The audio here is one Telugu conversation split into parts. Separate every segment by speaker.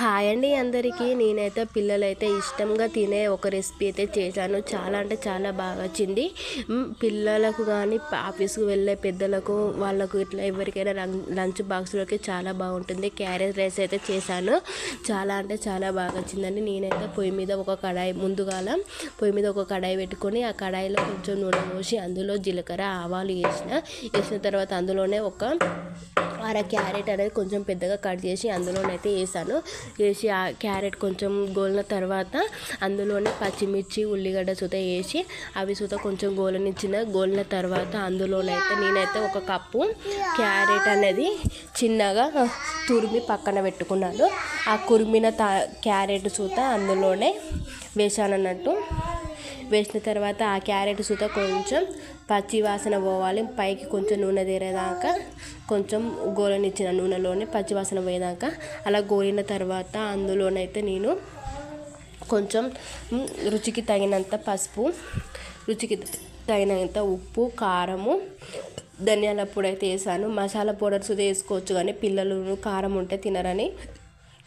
Speaker 1: హాయ్ అండి అందరికీ. నేనైతే పిల్లలైతే ఇష్టంగా తినే ఒక రెసిపీ అయితే చేశాను. చాలా అంటే చాలా బాగా వచ్చింది. పిల్లలకు కానీ ఆఫీస్కి వెళ్ళే పెద్దలకు వాళ్ళకు ఇట్లా ఎవరికైనా లంచ్ బాక్స్లోకి చాలా బాగుంటుంది. క్యారెట్ రైస్ అయితే చేశాను. చాలా అంటే చాలా బాగా వచ్చిందండి. నేనైతే పొయ్యి మీద ఒక కడాయి ముందుగాల పొయ్యి మీద ఒక కడాయి పెట్టుకొని ఆ కడాయిలో కొంచెం నూనె పోసి అందులో జీలకర్ర ఆవాలు వేసిన వేసిన తర్వాత అందులోనే ఒక అర క్యారెట్ అనేది కొంచెం పెద్దగా కట్ చేసి అందులోనైతే వేసాను. వేసి ఆ క్యారెట్ కొంచెం గోలిన తర్వాత అందులోనే పచ్చిమిర్చి ఉల్లిగడ్డ సుత వేసి అవి సుత కొంచెం గోలనిచ్చిన గోలిన తర్వాత అందులోనైతే నేనైతే ఒక కప్పు క్యారెట్ అనేది చిన్నగా తురిమి పక్కన పెట్టుకున్నాను. ఆ కురిమిన క్యారెట్ సూత అందులోనే వేసానన్నట్టు వేసిన తర్వాత ఆ క్యారెట్ సుత కొంచెం పచ్చి వాసన పోవాలి. పైకి కొంచెం నూనె తీరేదాకా కొంచెం గోలనిచ్చిన నూనెలోనే పచ్చి వాసన పోయేదాకా అలా గోలిన తర్వాత అందులోనైతే నేను కొంచెం రుచికి తగినంత పసుపు రుచికి తగినంత ఉప్పు కారము ధనియాల పొడి అయితే వేసాను. మసాలా పౌడర్స్ వేసుకోవచ్చు కానీ పిల్లలు కారం ఉంటే తినరని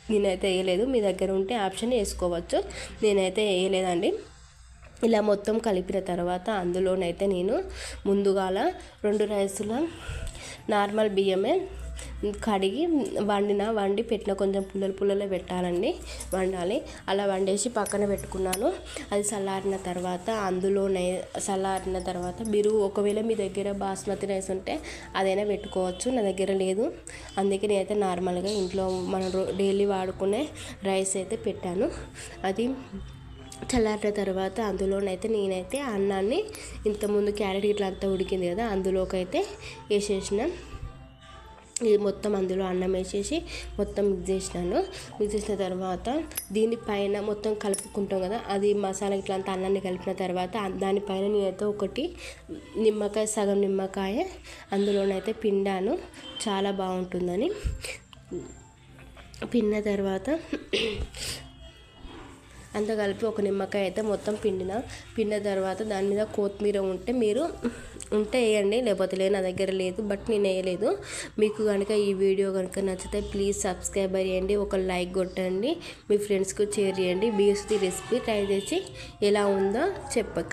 Speaker 1: నేనైతే వేయలేదు. మీ దగ్గర ఉంటే ఆప్షన్ వేసుకోవచ్చు. నేనైతే వేయలేదండి. ఇలా మొత్తం కలిపిన తర్వాత అందులోనైతే నేను ముందుగాల రెండు రైసుల నార్మల్ బియ్యమే కడిగి వండిన వండి పెట్టిన కొంచెం పుల్లలు పుల్లలు పెట్టాలండి వండాలి. అలా వండేసి పక్కన పెట్టుకున్నాను. అది చల్లారిన తర్వాత అందులోనే చల్లారిన తర్వాత మీరు ఒకవేళ మీ దగ్గర బాస్మతి రైస్ ఉంటే అదైనా పెట్టుకోవచ్చు నా దగ్గర లేదు. అందుకే నేనైతే నార్మల్గా ఇంట్లో మనం డైలీ వాడుకునే రైస్ అయితే పెట్టాను. అది చల్లారిన తర్వాత అందులోనైతే నేనైతే అన్నాన్ని ఇంతకుముందు క్యారెట్ ఇట్లా అంతా ఉడికింది కదా అందులోకైతే వేసేసిన. ఇది మొత్తం అందులో అన్నం వేసేసి మొత్తం మిక్స్ చేసినాను. మిక్స్ చేసిన తర్వాత దీనిపైన మొత్తం కలుపుకుంటాం కదా అది మసాలా ఇట్లా అంతా అన్నాన్ని కలిపిన తర్వాత దానిపైన నేనైతే ఒకటి నిమ్మకాయ సగం నిమ్మకాయ అందులోనైతే పిండాను. చాలా బాగుంటుందని. పిన్న తర్వాత అంత కలిపి ఒక నిమ్మకాయ అయితే మొత్తం పిండిన. పిండిన తర్వాత దాని మీద కొత్తిమీర ఉంటే మీరు ఉంటే వేయండి. లేకపోతే లేదు నా దగ్గర లేదు బట్ నేను వేయలేదు. మీకు కనుక ఈ వీడియో కనుక నచ్చితే ప్లీజ్ సబ్స్క్రైబ్ అయ్యండి ఒక లైక్ కొట్టండి. మీ ఫ్రెండ్స్కి షేర్ చేయండి. బీఎస్టీ రెసిపీ ట్రై చేసి ఎలా ఉందో చెప్పక